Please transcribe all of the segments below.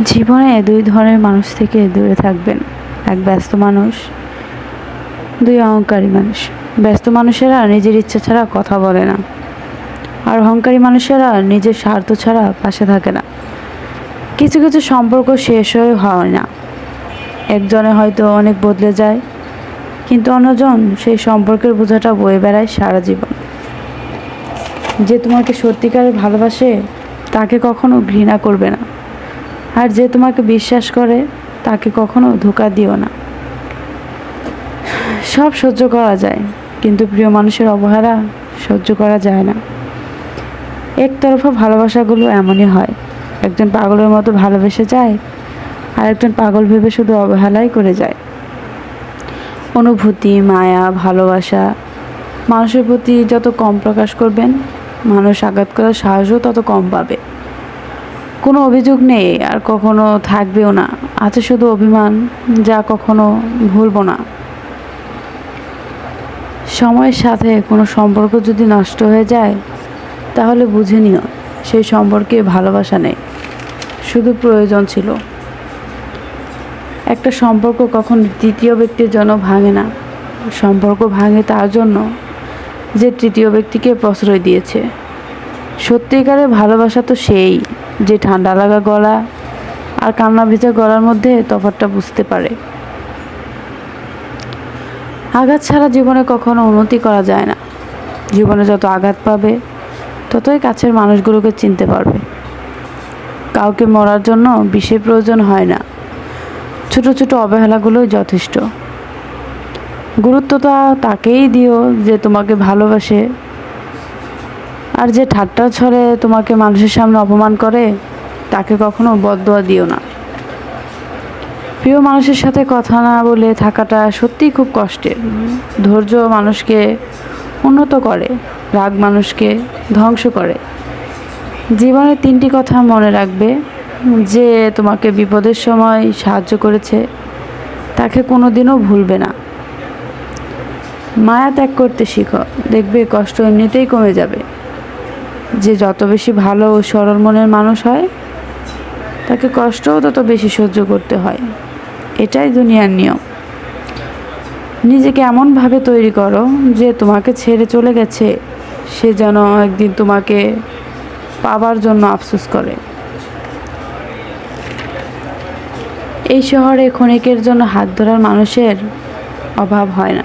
জীবনে দুই ধরনের মানুষ থেকে দূরে থাকবেন। এক ব্যস্ত মানুষ, দুই অহংকারী মানুষ। ব্যস্ত মানুষেরা নিজের ইচ্ছা ছাড়া কথা বলে না। আর অহংকারী মানুষেরা নিজের স্বার্থ ছাড়া পাশে থাকে না। কিছু কিছু সম্পর্ক শেষ হয়ে হয় না। একজনে হয়তো অনেক বদলে যায়, কিন্তু অন্যজন সেই সম্পর্কের বোঝাটা বয়ে বেড়ায় সারা জীবন। যে তোমাকে সত্যিকারের ভালোবাসে, তাকে কখনো ঘৃণা করবে না। আর যে তোমাকে বিশ্বাস করে, তাকে কখনো ধোকা দিও না। সব সহ্য করা যায়, কিন্তু প্রিয় মানুষের অবহেলা সহ্য করা যায় না। একতরফা ভালোবাসাগুলো এমনই হয়, একজন পাগলের মতো ভালোবেসে যায়, আর একজন পাগল ভেবে শুধু অবহেলাই করে যায়। অনুভূতি, মায়া, ভালোবাসা, মানুষের প্রতি যত কম প্রকাশ করবেন, মানুষ আঘাত করার সাহসও তত কম পাবে। কোনো অভিযোগ নেই, আর কখনো থাকবেও না। আছে শুধু অভিমান, যা কখনো ভুলব না। সময়ের সাথে কোনো সম্পর্ক যদি নষ্ট হয়ে যায়, তাহলে বুঝে নিও, সেই সম্পর্কে ভালোবাসা নেই। শুধু প্রয়োজন ছিল। একটা সম্পর্ক কখন তৃতীয় ব্যক্তির জন্য ভাঙে না। সম্পর্ক ভাঙে তার জন্য যে তৃতীয় ব্যক্তিকে প্রশ্রয় দিয়েছে। সত্যিকারের ভালোবাসা তো সেই। যে ঠান্ডা লাগা গলা আর কান্না ভেজা গলার মধ্যে তফাৎটা বুঝতে পারে। আঘাত ছাড়া জীবনে কখনো উন্নতি করা যায় না। জীবনে যত আঘাত পাবে, ততই কাছের মানুষগুলোকে চিনতে পারবে। কাউকে মরার জন্য বিষের প্রয়োজন হয় না। ছোট ছোট অবহেলাগুলোই যথেষ্ট। গুরুত্বটা তাকেই দিও যে তোমাকে ভালোবাসে। আর যে ঠাট্টা ছড়ে তোমাকে মানুষের সামনে অপমান করে, তাকে কখনো বদদোয়া দিও না। প্রিয় মানুষের সাথে কথা না বলে থাকাটা সত্যিই খুব কষ্টের। ধৈর্য মানুষকে উন্নত করে, রাগ মানুষকে ধ্বংস করে। জীবনে তিনটি কথা মনে রাখবে, যে তোমাকে বিপদের সময় সাহায্য করেছে, তাকে কোনো দিনও ভুলবে না। মায়া ত্যাগ করতে শিখো, দেখবে কষ্ট এমনিতেই কমে যাবে। যে যত বেশি ভালো ও সরল মনের মানুষ হয়, তাকে কষ্টও তত বেশি সহ্য করতে হয়। এটাই দুনিয়ার নিয়ম। নিজেকে এমনভাবে তৈরি করো যে তোমাকে ছেড়ে চলে গেছে, সে যেন একদিন তোমাকে পাবার জন্য আফসোস করে। এই শহরে ক্ষণিকের জন্য হাত ধরার মানুষের অভাব হয় না।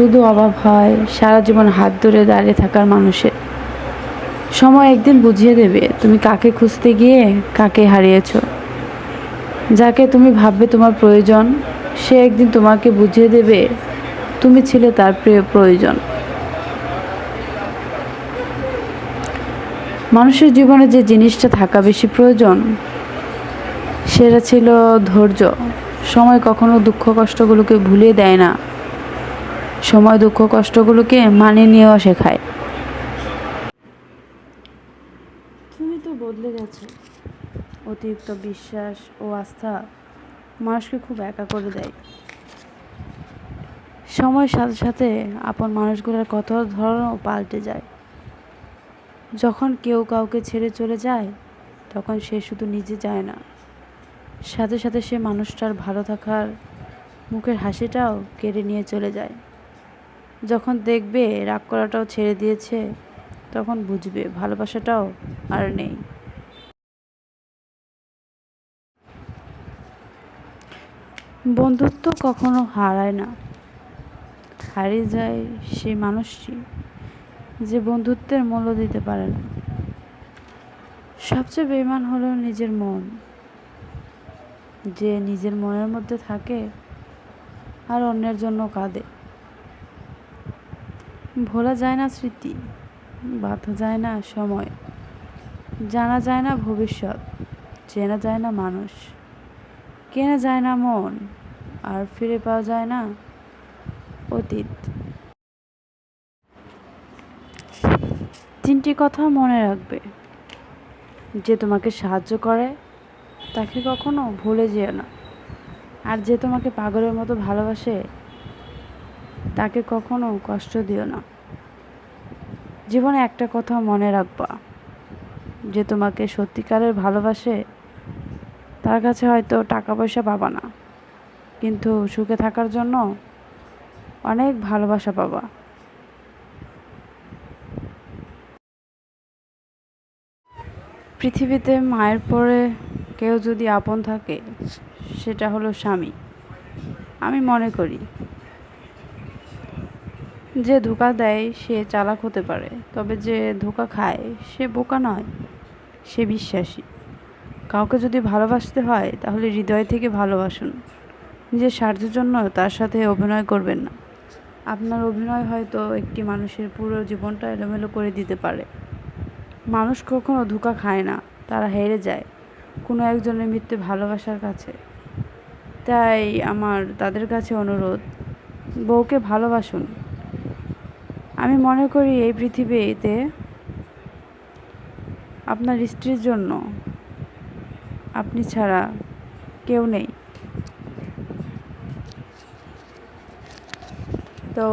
শুধু অভাব হয় সারা জীবন হাত ধরে দাঁড়িয়ে থাকার মানুষের। সময় একদিন বুঝিয়ে দেবে, তুমি কাকে খুঁজতে গিয়ে কাকে হারিয়েছ। যাকে তুমি ভাববে তোমার প্রয়োজন, সে একদিন তোমাকে বুঝিয়ে দেবে, তুমি ছিলে তার প্রিয় প্রয়োজন। মানুষের জীবনে যে জিনিসটা থাকা বেশি প্রয়োজন, সেটা ছিল ধৈর্য। সময় কখনো দুঃখ কষ্টগুলোকে ভুলে দেয় না। সময়, দুঃখ, কষ্টগুলোকে মানিয়ে নিয়েও শেখায় তুমি তো বদলে গেছো। অতিরিক্ত বিশ্বাস ও আস্থা মানুষকে খুব একা করে দেয়। সময়ের সাথে সাথে আপন মানুষগুলোর কত ধরনও পাল্টে যায়। যখন কেউ কাউকে ছেড়ে চলে যায়, তখন সে শুধু নিজে যায় না। সাথে সাথে সে মানুষটার ভালো থাকার মুখের হাসিটাও কেড়ে নিয়ে চলে যায়। যখন দেখবে রাগ করাটাও ছেড়ে দিয়েছে, তখন বুঝবে ভালোবাসাটাও আর নেই। বন্ধুত্ব কখনো হারায় না। হারিয়ে যায় সেই মানুষটি যে বন্ধুত্বের মূল্য দিতে পারে না। সবচেয়ে বেমান হলো নিজের মন। যে নিজের মনের মধ্যে থাকে আর অন্যের জন্য কাঁদে। ভোলা যায় না স্মৃতি, বাঁধা যায় না সময়, জানা যায় না ভবিষ্যৎ, চেনা যায় না মানুষ, কেনা যায় না মন, আর ফিরে পাওয়া যায় না অতীত। তিনটি কথা মনে রাখবে, যে তোমাকে সাহায্য করে, তাকে কখনো ভুলে যেও না, আর যে তোমাকে পাগলের মতো ভালোবাসে তাকে কখনো কষ্ট দিও না। জীবনে একটা কথা মনে রাখবা, যে তোমাকে সত্যিকারের ভালোবাসে, তার কাছে হয়তো টাকা পয়সা পাবা না। কিন্তু সুখে থাকার জন্য অনেক ভালোবাসা পাবা। পৃথিবীতে মায়ের পরে কেউ যদি আপন থাকে, সেটা হলো স্বামী। আমি মনে করি যে ধোকা দেয়, সে চালাক হতে পারে, তবে যে ধোকা খায়, সে বোকা নয়, সে বিশ্বাসী। কাউকে যদি ভালোবাসতে হয়, তাহলে হৃদয় থেকে ভালোবাসুন। নিজের স্বার্থের জন্য তার সাথে অভিনয় করবেন না। আপনার অভিনয় হয়তো একটি মানুষের পুরো জীবনটা এলোমেলো করে দিতে পারে। মানুষ কখনো ধোকা খায় না, তারা হেরে যায়, কোনো একজনের মৃত্যু ভালোবাসার কাছে। তাই আমার তাদের কাছে অনুরোধ, বউকে ভালোবাসুন আমি মনে করি এই পৃথিবীতে আপনার স্ত্রীর জন্য আপনি ছাড়া কেউ নেই। তো